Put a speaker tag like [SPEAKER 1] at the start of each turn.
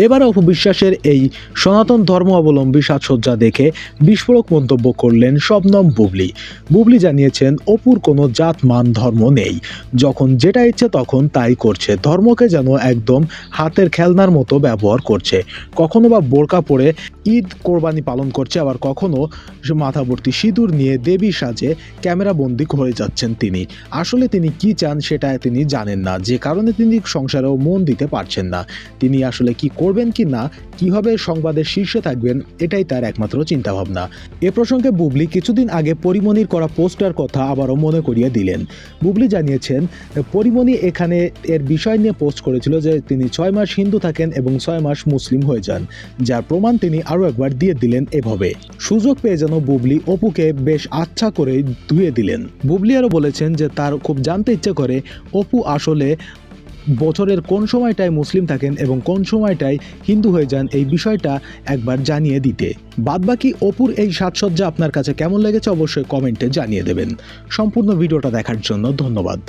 [SPEAKER 1] এবার অপবিশ্বাসের এই সনাতন ধর্ম অবলম্বী সাজসজ্জা দেখে বিস্ফোরক মন্তব্য করলেন শবনম বুবলি। বুবলি জানিয়েছেন, অপুর কোনো জাত মান ধর্ম নেই। যখন যেটা ইচ্ছে তখন তাই করছে। ধর্মকে যেন একদম হাতের খেলনার মতো ব্যবহার করছে। কখনো বা বোরকা পরে ঈদ কোরবানি পালন করছে, আবার কখনো মাথাভর্তি সিঁদুর নিয়ে দেবী সাজে ক্যামেরা ক্যামেরাবন্দি হয়ে যাচ্ছেন তিনি। আসলে তিনি কি চান সেটা তিনি জানেন না। যে কারণে তিনি সংসারেও মন দিতে পারছেন না। তিনি আসলে কি করবেন কি না, কীভাবে সংবাদের শীর্ষে থাকবেন, এটাই তার একমাত্র চিন্তাভাবনা। এ প্রসঙ্গে বুবলি কিছুদিন আগে পরিমণির করা পোস্টার কথা আবারও মনে করিয়ে দিলেন। বুবলি জানিয়েছেন, পরিমণি এখানে এর বিষয় নিয়ে পোস্ট করেছিল যে তিনি ছয় মাস হিন্দু থাকেন এবং ছয় মাস মুসলিম হয়ে যান, যার প্রমাণ তিনি আরও একবার দিয়ে দিলেন এভাবে। সুযোগ পেয়ে যেন বুবলি অপুকে বেশ আচ্ছা করে ধুয়ে দিলেন। বুবলি আরও বলেছেন যে তার খুব জানতে ইচ্ছে করে, অপু আসলে বছরের কোন সময়টায় মুসলিম থাকেন এবং কোন সময়টায় হিন্দু হয়ে যান এই বিষয়টা একবার জানিয়ে দিতে। বাদবাকি অপুর এই সাজসজ্জা আপনার কাছে কেমন লেগেছে অবশ্যই কমেন্টে জানিয়ে দেবেন। সম্পূর্ণ ভিডিওটা দেখার জন্য ধন্যবাদ।